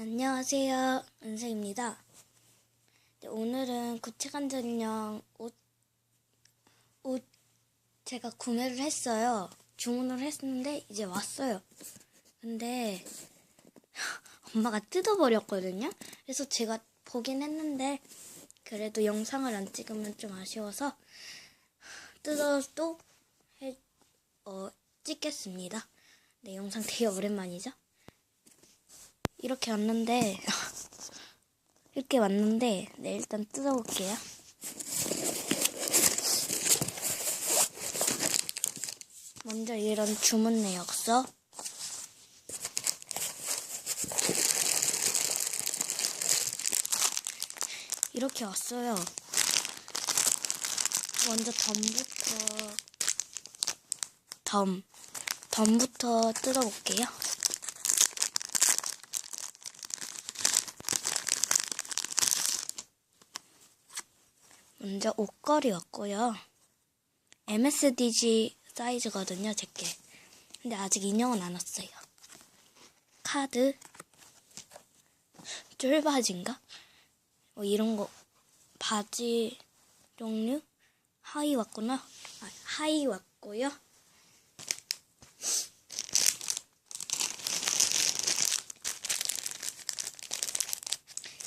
안녕하세요. 은세입니다. 네, 오늘은 구체관절인형 옷, 옷 제가 구매를 했어요. 주문을 했는데 이제 왔어요. 근데 엄마가 뜯어버렸거든요. 그래서 제가 보긴 했는데 그래도 영상을 안 찍으면 좀 아쉬워서 뜯어도 해, 어, 찍겠습니다. 네, 영상 되게 오랜만이죠? 이렇게 왔는데 이렇게 왔는데 네 일단 뜯어볼게요. 먼저 이런 주문 내역서 이렇게 왔어요. 먼저 덤부터 덤 덤부터 뜯어볼게요. 먼저 옷걸이 왔고요. MSDG 사이즈거든요, 제게. 근데 아직 인형은 안 왔어요. 카드, 쫄바지인가? 뭐 이런 거, 바지 종류? 하이 왔구나. 아, 하이 왔고요.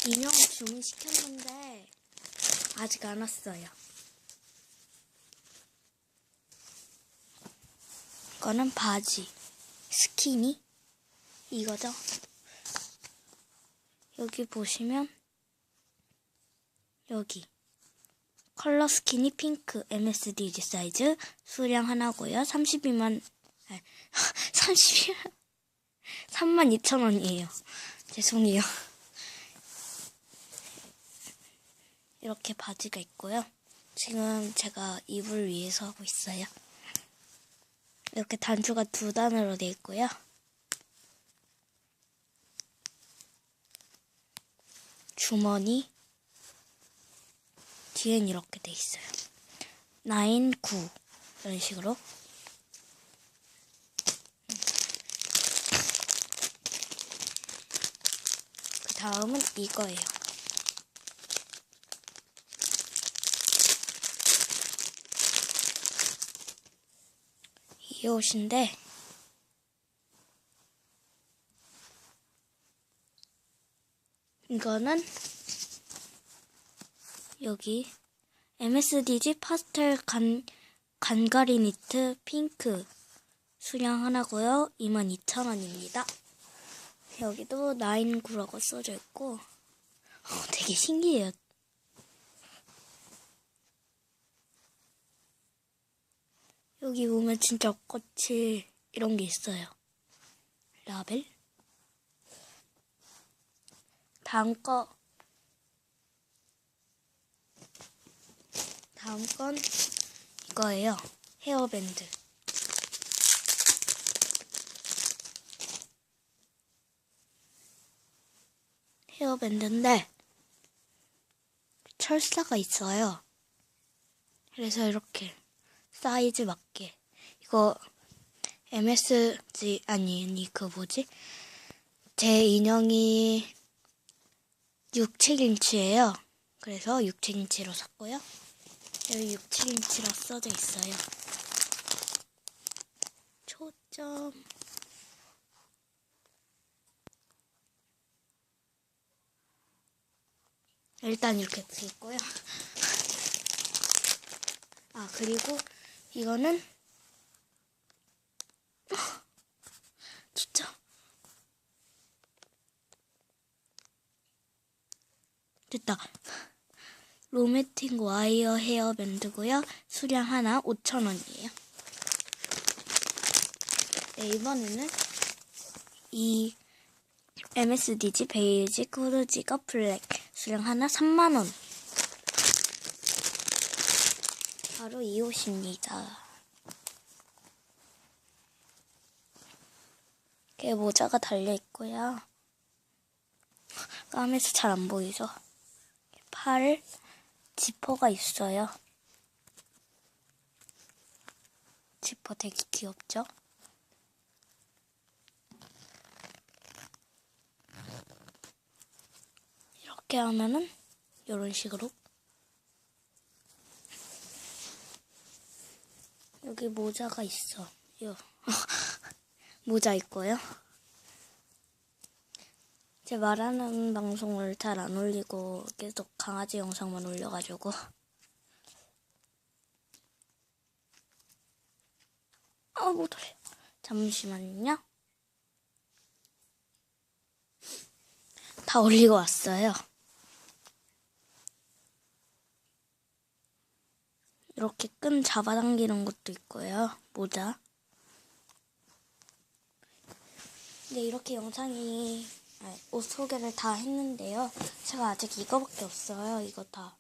인형 주문시켰는데, 아직 안 왔어요. 이거는 바지, 스키니, 이거죠. 여기 보시면, 여기, 컬러 스키니 핑크 MSDG 사이즈, 수량 하나고요 32만, 아, 32만, 32,000원이에요. 죄송해요. 이렇게 바지가 있고요. 지금 제가 이불 위에서 하고 있어요. 이렇게 단추가 두 단으로 되어 있고요. 주머니 뒤엔 이렇게 돼 있어요. 9, 9 이런 식으로 그 다음은 이거예요. 이 옷인데 이거는 여기 MSDG 파스텔 간, 간가리 니트 핑크 수량 하나고요. 22,000원입니다. 여기도 9구라고 써져 있고 어, 되게 신기해요. 여기 보면 진짜 꽃이 이런 게 있어요. 라벨. 다음 거. 다음 건 이거예요. 헤어밴드. 헤어밴드인데 철사가 있어요. 그래서 이렇게 사이즈 맞게 이거 MSG 아니 아니 그 뭐지 제 인형이 6, 7인치예요. 그래서 6, 7인치로 샀고요. 여기 6, 7인치라 써져 있어요. 초점 일단 이렇게 돼 있고요. 아 그리고 이거는 진짜 됐다. 로매틱 와이어 헤어밴드고요. 수량 하나 5,000원이에요. 네, 이번에는 이 MSDG 베이지 크루지거 블랙 수량 하나 3만원. 바로 이 옷입니다. 이렇게 모자가 달려 있고요. 까매서 잘 안 보이죠? 팔 지퍼가 있어요. 지퍼 되게 귀엽죠? 이렇게 하면은 이런 식으로 여기 모자가 있어. 요 모자 있고요. 제 말하는 방송을 잘 안 올리고 계속 강아지 영상만 올려가지고 아 못 올려. 잠시만요. 다 올리고 왔어요. 이렇게 끈 잡아당기는 것도 있고요. 모자. 네, 이렇게 영상이 옷 소개를 다 했는데요. 제가 아직 이거밖에 없어요. 이거 다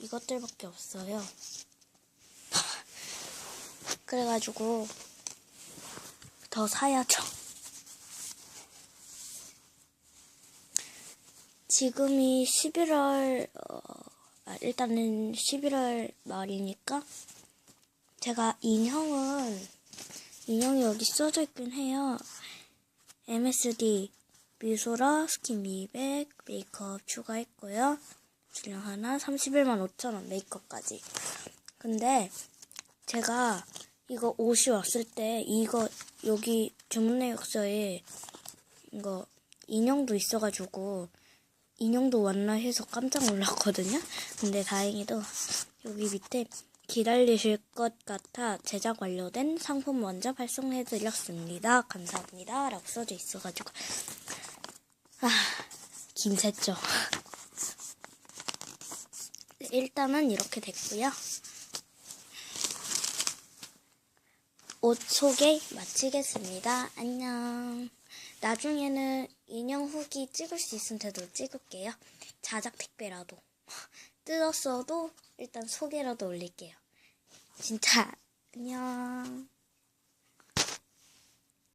이것들밖에 없어요. 그래가지고 더 사야죠. 지금이 11월 어, 아, 일단은 11월 말이니까 제가 인형은 인형이 여기 써져 있긴 해요. MSD 미소라 스킨 미백 메이크업 추가했고요. 질량 하나 31만 5천원 메이크업까지. 근데 제가 이거 옷이 왔을 때 이거 여기 주문 내역서에 이거 인형도 있어가지고 인형도 왔나 해서 깜짝 놀랐거든요. 근데 다행히도 여기 밑에 기다리실 것 같아 제작 완료된 상품 먼저 발송해드렸습니다. 감사합니다. 라고 써져 있어가지고 아 김새죠. 네, 일단은 이렇게 됐고요. 옷 소개 마치겠습니다. 안녕. 나중에는 인형 후기 찍을 수 있으면 저도 찍을게요. 자작 택배라도. 뜯었어도 일단 소개라도 올릴게요. 진짜 안녕.